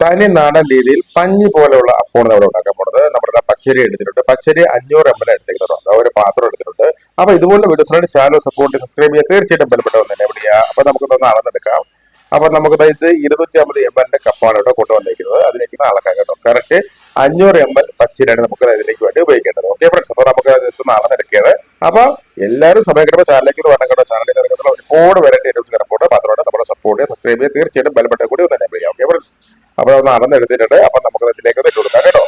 തനി നാടൻ രീതിയിൽ പഞ്ഞി പോലെയുള്ള അപ്പമാണ് നമ്മൾ ഉണ്ടാക്കാൻ പോണത് നമ്മുടെ പച്ചരി എടുത്തിട്ടുണ്ട്. പച്ചരി അഞ്ഞൂറ് എം എൽ എടുത്തിട്ടുണ്ട് ഒരു പാത്രം എടുത്തിട്ടുണ്ട്. അപ്പൊ ഇതുപോലെ വീഡിയോസിനായിട്ട് ചാനൽ സപ്പോർട്ട് സബ്സ്ക്രൈബ് ചെയ്യുക. തീർച്ചയായിട്ടും ബന്ധപ്പെട്ട് തന്നെ എവിടെ അപ്പൊ നമുക്കൊന്ന് അളന്നെടുക്കാം അപ്പൊ നമുക്ക് ഇത് ഇരുന്നൂറ്റി അമ്പത് എം എല്ലിന്റെ കപ്പാണ് ഇവിടെ കൊണ്ടുവന്നിരിക്കുന്നത്. അതിലേക്ക് അളക്കാം കേട്ടോ. കറക്റ്റ് അഞ്ഞൂറ് എം എൽ പച്ചരിയാണ് നമുക്ക് ഇതിലേക്ക് വേണ്ടി ഉപയോഗിക്കേണ്ടത്. ഓക്കെ ഫ്രണ്ട്സ് അപ്പൊ നമുക്ക് ജസ്റ്റ് ഒന്ന് അളന്നെടുക്കുകയാണ് അപ്പൊ എല്ലാവരും സമയം കിട്ടുമ്പോൾ ചാനലിലേക്ക് വേണം കേട്ടോ. ചാനലിൽ നിൽക്കുന്ന ഒരുപാട് വെറൈറ്റി ഐറ്റംസ് കിടപ്പുണ്ട്. മാത്രമാണ് നമ്മുടെ സപ്പോർട്ട് സബ്സ്ക്രൈബ് ചെയ്യുക. തീർച്ചയായിട്ടും ബലപ്പെട്ട കൂടി ഒന്ന് തന്നെ ഓക്കെ ഫ്രണ്ട്സ് അപ്പൊ ഒന്ന് അളന്നെടുത്തിട്ടുണ്ട് അപ്പൊ നമുക്ക് ഇതിലേക്ക് ഇട്ട് കൊടുക്കാം കേട്ടോ.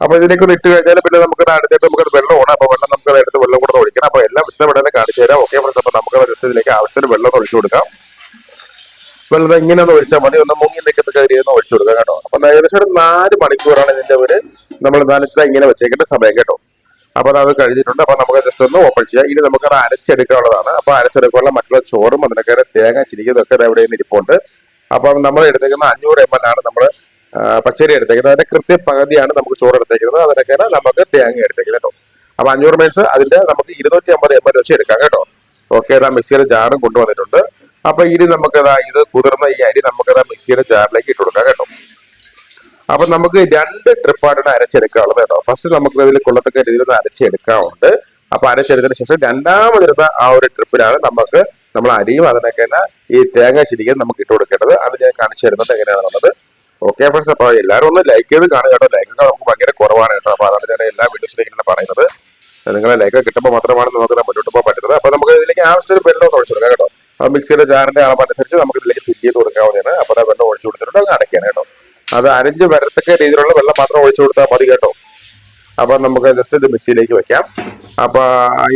അപ്പൊ ഇതിലേക്ക് ഒന്ന് ഇട്ട് കഴിഞ്ഞാൽ പിന്നെ നമുക്ക് അടുത്തിട്ട് നമുക്ക് വെള്ളം ഓണം അപ്പൊ വെള്ളം നമുക്ക് എടുത്ത് വെള്ളം കൂടെ ഒഴിക്കണം. അപ്പൊ എല്ലാം വിഷയപ്പെടാതെ കാണിച്ചു തരാം. ഓക്കെ ഫ്രണ്ട്സ് അപ്പൊ നമുക്ക് ജസ്റ്റ് ഇതിലേക്ക് ആവശ്യത്തിന് വെള്ളം ഒഴിച്ചു കൊടുക്കാം. വെള്ളം ഇങ്ങനെ ഒന്ന് ഒഴിച്ചാൽ മതി. ഒന്ന് മുങ്ങി നിൽക്കുന്ന കയറി ഒന്ന് ഒഴിച്ചു കൊടുക്കാം കേട്ടോ. അപ്പൊ ഏകദേശം ഒരു നാല് മണിക്കൂറാണ് ഇതിന്റെ ഒരു നമ്മൾ നനച്ചത് ഇങ്ങനെ വെച്ചേക്കേണ്ട സമയം കേട്ടോ. അപ്പൊ അത് കഴിഞ്ഞിട്ടുണ്ട്. അപ്പൊ നമുക്ക് ജസ്റ്റ് ഒന്ന് ഓപ്പൺ ചെയ്യാം. ഇനി നമുക്ക് അത് അരച്ചെടുക്കാനുള്ളതാണ്. അപ്പൊ അരച്ചെടുക്കാനുള്ള മറ്റുള്ള ചോറും അതിനൊക്കെ തേങ്ങ ചിരിക്കുന്നതൊക്കെ എവിടെ ഇരിപ്പുണ്ട്. അപ്പൊ നമ്മൾ എടുത്തേക്കുന്ന അഞ്ഞൂറ് എം എൽ ആണ് നമ്മൾ പച്ചരി എടുത്തേക്കുന്നത്. അതിന്റെ കൃത്യ പകുതിയാണ് നമുക്ക് ചോറ് എടുത്തേക്കുന്നത്. അതിനൊക്കെ നമുക്ക് തേങ്ങ എടുത്തേക്കുന്നത് കേട്ടോ. അപ്പൊ അഞ്ഞൂറ് മീൻസ് അതിന്റെ നമുക്ക് ഇരുന്നൂറ്റി അമ്പത് എം എൽ വെച്ച് എടുക്കാം കേട്ടോ. ഓക്കെ ഇതാ മിക്സിയുടെ ജാറും കൊണ്ടുവന്നിട്ടുണ്ട്. അപ്പൊ ഇനി നമുക്ക് ഇതാ ഇത് കുതിർന്ന ഈ അരി നമുക്ക് ഇതാ മിക്സിയുടെ ജാറിലേക്ക് ഇട്ട് കൊടുക്കാം കേട്ടോ. അപ്പൊ നമുക്ക് രണ്ട് ട്രിപ്പായിട്ടാണ് അരച്ചെടുക്കാനുള്ളത് കേട്ടോ. ഫസ്റ്റ് നമുക്ക് ഇതിൽ കൊള്ളത്തക്ക രീതിയിൽ അരച്ചെടുക്കാറുണ്ട് അപ്പൊ അരച്ചെടുത്തതിന് ശേഷം രണ്ടാമതിരുന്ന ആ ഒരു ട്രിപ്പിലാണ് നമുക്ക് നമ്മൾ അരിയും അതിനൊക്കെ തന്നെ ഈ തേങ്ങ ശരിക്കും നമുക്ക് ഇട്ട് കൊടുക്കേണ്ടത്. അത് ഞാൻ കാണിച്ചു തരുന്നത് എങ്ങനെയാണെന്നുള്ളത്. ഓക്കെ ഫ്രണ്ട്സ് അപ്പൊ എല്ലാവരും ഒന്ന് ലൈക്ക് ചെയ്ത് കാണുക കേട്ടോ. ലൈക്കൊക്കെ നമുക്ക് ഭയങ്കര കുറവാണ് കേട്ടോ. അപ്പൊ അതാണ് ഞാൻ എല്ലാ വീഡിയോസിലും ഇങ്ങനെ പറയുന്നത്. നിങ്ങളെ ലൈക്ക് കിട്ടുമ്പോൾ മാത്രമാണ് നമുക്ക് മുന്നോട്ട് പോകാൻ പറ്റുന്നത്. അപ്പൊ നമുക്ക് ഇതിലേക്ക് ആവശ്യത്തിന് വെള്ളം ഒഴിച്ചു കൊടുക്കാം കേട്ടോ. ആ മിക്സിയുടെ ജാറിന്റെ അളവനുസരിച്ച് നമുക്ക് ഇതിലേക്ക് ഫിറ്റ് ചെയ്ത് കൊടുക്കാവുന്നതാണ്. അപ്പൊ ആ വെള്ളം ഒഴിച്ചു കൊടുത്തിട്ടുണ്ട്. അത് അടയ്ക്കാൻ കേട്ടോ. അത് അരഞ്ഞ് വരത്തക്ക രീതിയിലുള്ള വെള്ളം മാത്രം ഒഴിച്ചു കൊടുത്താൽ മതി കേട്ടോ. അപ്പൊ നമുക്ക് ജസ്റ്റ് ഇത് മിക്സിയിലേക്ക് വെക്കാം. അപ്പൊ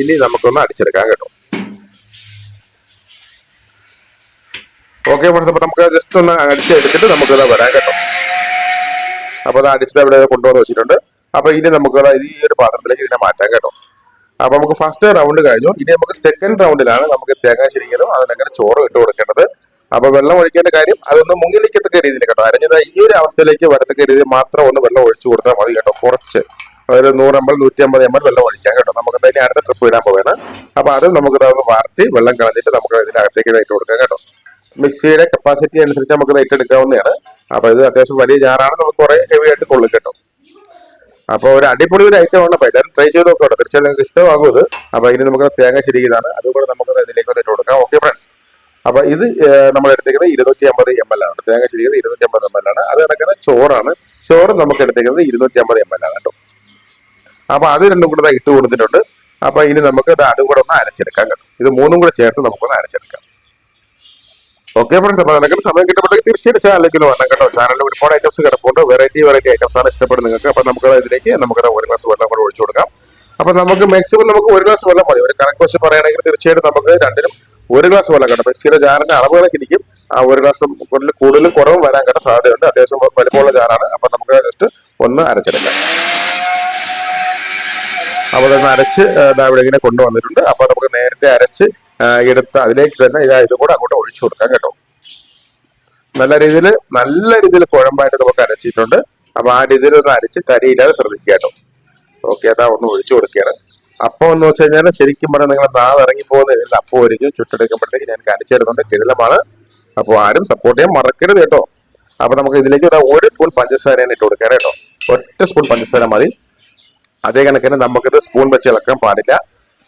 ഇനി നമുക്കൊന്ന് അടിച്ചെടുക്കാം കേട്ടോ. ഓക്കെ ഫ്രണ്ട്സ് അപ്പൊ നമുക്ക് ജസ്റ്റ് ഒന്ന് അടിച്ചെടുത്തിട്ട് നമുക്ക് ഇതാ വരാം കേട്ടോ. അപ്പൊ അത് അടിച്ചത് അവിടെ കൊണ്ടുവന്ന് വെച്ചിട്ടുണ്ട്. അപ്പൊ ഇനി നമുക്ക് ഈ ഒരു പാത്രത്തിലേക്ക് ഇതിനെ മാറ്റാം കേട്ടോ. അപ്പൊ നമുക്ക് ഫസ്റ്റ് റൗണ്ട് കഴിഞ്ഞു. ഇനി നമുക്ക് സെക്കൻഡ് റൗണ്ടിലാണ് നമുക്ക് തേങ്ങ ശരിക്കലും അതിനങ്ങനെ ചോറ് ഇട്ട് കൊടുക്കേണ്ടത്. അപ്പൊ വെള്ളം ഒഴിക്കേണ്ട കാര്യം അതൊന്ന് മുങ്ങിലിക്കത്തക്ക രീതിയിൽ കേട്ടോ. അരഞ്ഞത് ഈ ഒരു അവസ്ഥയിലേക്ക് വരത്തക്ക രീതിയിൽ മാത്രം ഒന്ന് വെള്ളം ഒഴിച്ചു കൊടുത്താൽ മതി കേട്ടോ കുറച്ച്. അതായത് നൂറമ്പൽ നൂറ്റി അമ്പത് എം എൽ വെള്ളം ഒഴിക്കാം കേട്ടോ. നമുക്ക് എന്തായാലും അടുത്ത ട്രിപ്പ് ഇടാൻ പോവാണ്. അപ്പൊ അത് നമുക്ക് വാർത്തി വെള്ളം കളഞ്ഞിട്ട് നമുക്ക് ഇതിനകത്തേക്ക് ഇട്ട് കൊടുക്കാം കേട്ടോ. മിക്സിയുടെ കപ്പാസിറ്റി അനുസരിച്ച് നമുക്ക് ഇത് എടുക്കാവുന്നതാണ്. അപ്പൊ ഇത് അത്യാവശ്യം വലിയ ജാറാണ്. നമുക്ക് കുറെ ഹെവി ആയിട്ട് കൊള്ളും കേട്ടോ. അപ്പൊ ഒരു അടിപൊളി ഒരു ഐറ്റം ആണ്. അപ്പൊ എല്ലാവരും ട്രൈ ചെയ്ത് നോക്കാം തീർച്ചയായും നിങ്ങൾക്ക് ഇഷ്ടമാകും ഇത്. അപ്പൊ ഇനി നമുക്ക് തേങ്ങ ശരിക്കുന്നതാണ്. അതുകൂടെ നമുക്ക് ഇതിലേക്ക് ഇട്ട് കൊടുക്കാം. ഓക്കെ ഫ്രണ്ട്സ് അപ്പോൾ ഇത് നമ്മൾ എടുത്തേക്കുന്നത് ഇരുന്നൂറ്റി അമ്പത് എം എൽ ആണ്. തേങ്ങ ശരിക്കുന്നത് ഇരുന്നൂറ്റി അമ്പത് എം എൽ ആണ്. അത് കിടക്കുന്ന ചോറാണ്. ചോറ് നമുക്ക് എടുത്തേക്കുന്നത് ഇരുന്നൂറ്റി അമ്പത് എം എൽ ആണ് കേട്ടോ. അപ്പോൾ അത് രണ്ടും കൂടെ ഇട്ട് കൊടുത്തിട്ടുണ്ട്. അപ്പൊ ഇനി നമുക്ക് ഇത് അതും കൂടെ ഒന്ന് അരച്ചെടുക്കാം കേട്ടോ. ഇത് മൂന്നും കൂടെ ചേർത്ത് നമുക്കൊന്ന് അരച്ചെടുക്കാം. ഓക്കെ ഫ്രണ്ട്സ് അപ്പൊ നിനക്ക് സമയം കിട്ടുമ്പോഴേക്ക് തീർച്ചയായിട്ടും ചാനലിലേക്ക് വരണം കേട്ടോ ചാനലിൽ ഒരുപാട് ഐറ്റംസ് കിടപ്പുണ്ട്. വെറൈറ്റി വെറൈറ്റി ഐറ്റംസ് ആണ് ഇഷ്ടപ്പെടുന്നത് നിങ്ങൾക്ക്. അപ്പൊ നമുക്ക് ഇതിലേക്ക് നമുക്ക് ഒരു ഗ്ലാസ് വെള്ളം കൂടെ ഒഴിച്ചു കൊടുക്കാം. അപ്പൊ നമുക്ക് മാക്സിമം നമുക്ക് ഒരു ഗ്ലാസ് വെള്ളം മതി. ഒരു കണക്ക് വെച്ച് പറയുകയാണെങ്കിൽ തീർച്ചയായിട്ടും നമുക്ക് രണ്ടിനും ഒരു ഗ്ലാസ് വെള്ളം കേട്ടോ. മിക്സിയുടെ ജാറിന്റെ അളവുകളൊക്കെ ഇരിക്കും. ആ ഒരു ഗ്ലാസ് കൂടുതലും കുറവും വരാൻ കേട്ടോ സാധ്യതയുണ്ട്. അത്യാവശ്യം വലിപ്പമുള്ള ജാറാണ്. അപ്പൊ നമുക്ക് ജസ്റ്റ് ഒന്ന് അരച്ചെടുക്കാം. അപ്പൊ അതൊന്ന് അരച്ച് ഇവിടെ ഇങ്ങനെ കൊണ്ടുവന്നിട്ടുണ്ട്. അപ്പൊ നമുക്ക് നേരത്തെ അരച്ച് എടുത്ത് അതിലേക്ക് തന്നെ ഇതാ ഇതും കൂടെ അങ്ങോട്ട് ഒഴിച്ചു കൊടുക്കാം കേട്ടോ. നല്ല രീതിയിൽ നല്ല രീതിയിൽ കുഴമ്പായിട്ട് നമുക്ക് അരച്ചിട്ടുണ്ട്. അപ്പൊ ആ രീതിയിൽ ഒന്ന് അരച്ച് കരിയില്ലാതെ ശ്രദ്ധിക്കുക കേട്ടോ. ഓക്കെ അതാ ഒന്ന് ഒഴിച്ചു കൊടുക്കുകയാണ്. അപ്പം എന്ന് വെച്ച് കഴിഞ്ഞാൽ ശരിക്കും പറഞ്ഞാൽ നിങ്ങൾ നാളെ ഇറങ്ങി പോകുന്ന രീതിയിൽ അപ്പം ഒരിക്കലും ചുട്ടെടുക്കുമ്പോഴത്തേക്ക് ഞാൻ കാണിച്ചു തരുന്നുണ്ട്. അപ്പോൾ ആരും സപ്പോർട്ട് ചെയ്യാൻ മറക്കരുത് കേട്ടോ. അപ്പൊ നമുക്ക് ഇതിലേക്ക് ഒരു സ്പൂൺ പഞ്ചസാരയാണ് ഇട്ട് കൊടുക്കാൻ കേട്ടോ. ഒറ്റ സ്പൂൺ പഞ്ചസാര മതി. അതേ കണക്കിന് നമുക്കിത് സ്പൂൺ വെച്ച് ഇളക്കാൻ പാടില്ല.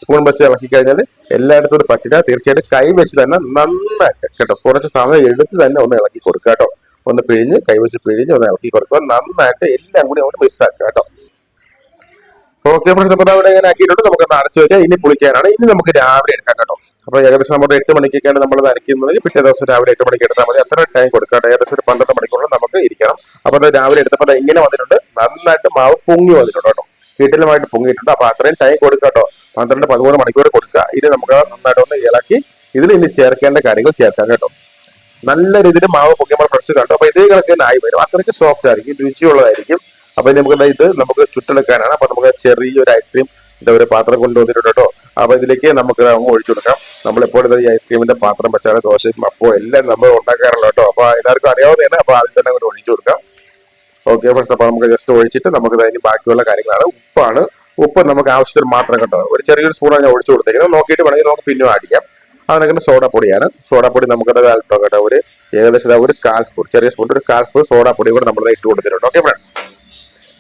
സ്പൂൺ വെച്ച് ഇളക്കി കഴിഞ്ഞാൽ എല്ലായിടത്തും ഇത് പറ്റില്ല തീർച്ചയായിട്ടും കൈ വെച്ച് തന്നെ നന്നായിട്ട് കേട്ടോ കുറച്ച് സമയം എടുത്ത് തന്നെ ഒന്ന് ഇളക്കി കൊടുക്കുക കേട്ടോ. ഒന്ന് പിഴിഞ്ഞ് കൈ വെച്ച് പിഴിഞ്ഞ് ഒന്ന് ഇളക്കി കൊടുക്കുക. നന്നായിട്ട് എല്ലാം കൂടി അങ്ങോട്ട് മിക്സ് ആക്കുക കേട്ടോ. ഓക്കെ ഫ്രണ്ട്സ് അപ്പോൾ അവിടെ ഇങ്ങനെ ആക്കിയിട്ടുണ്ട്. നമുക്ക് അടച്ചു വെച്ചാൽ ഇനി പുളിക്കാനാണ്. ഇനി നമുക്ക് രാവിലെ എടുക്കാം കേട്ടോ. അപ്പൊ ഏകദേശം നമ്മുടെ എട്ട് മണിക്കൊക്കെയാണ് നമ്മൾ നനയ്ക്കുന്നത് പിറ്റേ ദിവസം രാവിലെ എട്ട് മണിക്ക് എടുത്താൽ മതി. അത്ര ടൈം കൊടുക്കാം ഏകദേശം ഒരു പന്ത്രണ്ട് മണിക്കൂറിൽ നമുക്ക് ഇരിക്കണം. അപ്പൊ അത് രാവിലെ എടുത്തപ്പോൾ ഇങ്ങനെ വന്നിട്ടുണ്ട്. നന്നായിട്ട് മാവ് പൊങ്ങി വന്നിട്ടുണ്ട് കേട്ടോ. വീട്ടിലുമായിട്ട് പൊങ്ങിയിട്ടുണ്ട്. അപ്പൊ അത്രയും ടൈം കൊടുക്കുക കേട്ടോ. പന്ത്രണ്ട് പതിമൂന്ന് മണിക്കൂർ കൊടുക്കുക. ഇത് നമുക്ക് നന്നായിട്ട് ഒന്ന് ഇളക്കി ഇതിൽ ഇനി ചേർക്കേണ്ട കാര്യങ്ങൾ ചേർക്കാം കേട്ടോ. നല്ല രീതിയിൽ മാവ് പൊക്കിയപ്പോൾ ഫ്രഷ് കണ്ടു. അപ്പൊ ഇതേ കണക്ക് തന്നെ ആയി വരും. അത്രയ്ക്ക് സോഫ്റ്റ് ആയിരിക്കും. രുചിയുള്ളതായിരിക്കും. അപ്പൊ നമുക്ക് ഇത് നമുക്ക് ചുട്ടെടുക്കാനാണ് അപ്പൊ നമുക്ക് ചെറിയൊരു ഐസ്ക്രീം എന്താ ഒരു പാത്രം കൊണ്ടുവന്നിട്ടുണ്ട് കേട്ടോ. അപ്പൊ ഇതിലേക്ക് നമുക്ക് അങ്ങ് ഒഴിച്ചു കൊടുക്കാം. നമ്മളെപ്പോഴും ഈ ഐസ്ക്രീമിന്റെ പാത്രം വെച്ചാൽ ദോശയും അപ്പോ എല്ലാം നമ്മൾ ഉണ്ടാക്കാറുള്ളൂ കേട്ടോ. അപ്പൊ എല്ലാവർക്കും അറിയാവുന്നതാണ്. അപ്പൊ ആദ്യം തന്നെ അങ്ങോട്ട് ഒഴിച്ചു കൊടുക്കാം. ഓക്കെ ഫ്രണ്ട്സ് അപ്പൊ നമുക്ക് ജസ്റ്റ് ഒഴിച്ചിട്ട് നമുക്ക് അതിന് ബാക്കിയുള്ള കാര്യങ്ങളാണ്. ഉപ്പാണ്. ഉപ്പ് നമുക്ക് ആവശ്യത്തിന് മാത്രം കേട്ടോ. ഒരു ചെറിയൊരു സ്പൂണാണ് ഞാൻ ഒഴിച്ചു കൊടുത്തേക്കുന്നത്. നോക്കിയിട്ട് വേണമെങ്കിൽ നമുക്ക് പിന്നെ ആഡ് ചെയ്യാം. അതിനൊക്കെ സോഡാപ്പൊടിയാണ്. സോഡാപ്പൊടി നമുക്കത് അല്പം കേട്ടോ ഒരു ഏകദേശം ഒരു കാൽ സ്പൂൺ ചെറിയ സ്പൂൺ ഒരു കാൽ സ്പൂൺ സോഡാപ്പൊടി കൂടെ നമ്മൾ ഇട്ട് കൊടുത്തിട്ടുണ്ട്. ഓക്കെ ഫ്രണ്ട്സ്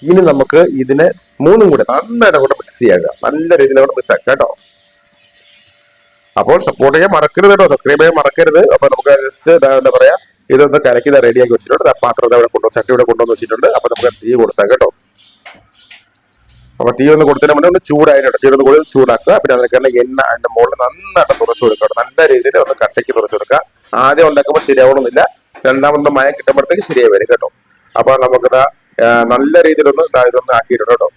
ഇനി നമുക്ക് ഇതിനെ മൂന്നും കൂടെ നന്നായിട്ട് കൂടെ മിക്സ് ചെയ്യുക നല്ല രീതിയിൽ കൂടെ മിക്സ് ആക്കാം കേട്ടോ. അപ്പോൾ സപ്പോർട്ട് ചെയ്യാൻ മറക്കരുത് കേട്ടോ. സബ്സ്ക്രൈബ് ചെയ്യാൻ മറക്കരുത്. അപ്പൊ നമുക്ക് ജസ്റ്റ് എന്താ പറയാ? ഇതൊന്ന് കലക്കി റെഡിയാക്കി വെച്ചിട്ടുണ്ട്. പാത്രം ഇവിടെ കൊണ്ടുവന്ന് ചട്ടി ഇവിടെ കൊണ്ടുവന്ന് വെച്ചിട്ടുണ്ട്. അപ്പൊ നമുക്ക് തീ കൊടുത്താൽ കേട്ടോ. അപ്പൊ തീ ഒന്ന് കൊടുത്തതിന് മുന്നേ ഒന്ന് ചൂടായിട്ടുണ്ട് ചൂടൊന്ന് കൂടുതൽ ചൂടാക്കുക. പിന്നെ അതിനൊക്കെ എണ്ണ അതിന്റെ മുകളിൽ നന്നായിട്ട് തുറച്ചു കൊടുക്കുക നല്ല രീതിയിൽ ഒന്ന് കട്ടയ്ക്ക് തുറച്ചു കൊടുക്കുക. ആദ്യം ഉണ്ടാക്കുമ്പോൾ ശരിയാവണമെന്നില്ല. രണ്ടാമത്തെ മയം കിട്ടുമ്പോഴത്തേക്ക് ശരിയായി വരും കേട്ടോ. അപ്പൊ നമുക്ക് ആ, നല്ല രീതിയിലൊന്ന് ഇതൊന്ന് ആക്കിയിട്ടുണ്ട് കേട്ടോ.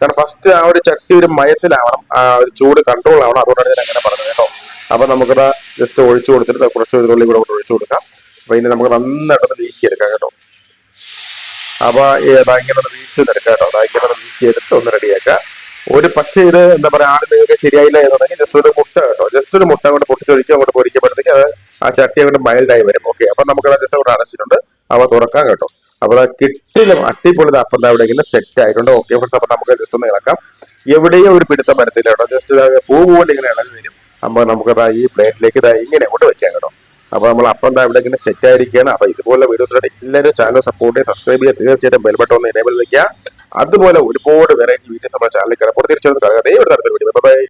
കാരണം ഫസ്റ്റ് ആ ഒരു ചട്ടി ഒരു മയത്തിലാവണം. ആ ഒരു ചൂട് കൺട്രോൾ ആവണം. അതുകൊണ്ടാണ് ഞാൻ അങ്ങനെ പറഞ്ഞത് കേട്ടോ. അപ്പൊ നമുക്കത് ജസ്റ്റ് ഒഴിച്ചു കൊടുത്തിട്ട് കുറച്ച് ഒരു തുള്ളി കൂടെ ഒഴിച്ചു കൊടുക്കാം. അപ്പൊ ഇനി നമുക്ക് നന്നായിട്ടൊന്ന് വീശിയെടുക്കാം കേട്ടോ. അപ്പൊ ഇങ്ങനെ ഒന്ന് വീശി എടുക്കാം കേട്ടോ. ഇങ്ങനെ ഒന്ന് വീശി എടുത്ത് ഒന്ന് റെഡിയാക്കാം. ഒരു പക്ഷേ ഇത് എന്താ പറയാ ആട് നിങ്ങൾക്ക് ശരിയായില്ല എന്നുണ്ടെങ്കിൽ ജസ്റ്റ് ഒരു മുട്ട കേട്ടോ. ജസ്റ്റ് ഒരു മുട്ട കൊണ്ട് പൊട്ടിച്ചൊഴിച്ച് അങ്ങോട്ട് പൊരിക്കുമ്പോഴത്തേക്ക് ആ ചട്ടി അങ്ങോട്ട് മൈൽഡായി വരും. ഓക്കെ അപ്പൊ നമുക്ക് ജസ്റ്റ് അവിടെ അടച്ചിട്ടുണ്ട്. അവ തുറക്കാം കേട്ടോ. അപ്പൊ അത് കിട്ടിലും അട്ടിപ്പൊളി അപ്പം എന്താ ഇങ്ങനെ സെറ്റ് ആയിട്ടുണ്ട്. ഓക്കെ ഫ്രണ്ട്സ് അപ്പൊ നമുക്ക് ജസ്റ്റ് ഒന്ന് ഇളക്കാം. എവിടെയും ഒരു പിടുത്തം വരത്തില്ല കേട്ടോ. ജസ്റ്റ് പൂ പോലെ ഇങ്ങനെ ഇളകി വരും. അപ്പൊ നമുക്ക് ഈ പ്ലേറ്റിലേക്ക് ഇതാ ഇങ്ങനെ അങ്ങോട്ട് വെക്കാം കേട്ടോ. അപ്പൊ നമ്മൾ അപ്പം താ ഇവിടെ ഇങ്ങനെ സെറ്റ് ആയിരിക്കുകയാണ്. അപ്പൊ ഇതുപോലെ വീഡിയോസിലായിട്ട് എല്ലാവരും ചാനൽ സപ്പോർട്ട് ചെയ്ത് സബ്സ്ക്രൈബ് ചെയ്യുക. തീർച്ചയായിട്ടും ബെൽ ബട്ടൺ ഒന്ന് എനേബിൾ നിൽക്കുക അതുപോലെ ഒരുപാട് വെറൈറ്റി വീഡിയോസ് നമ്മുടെ ചാനലിൽ കിടപ്പോൾ തിരിച്ചു കാണുക. ഒരു തരത്തിൽ വീഡിയോ ബൈ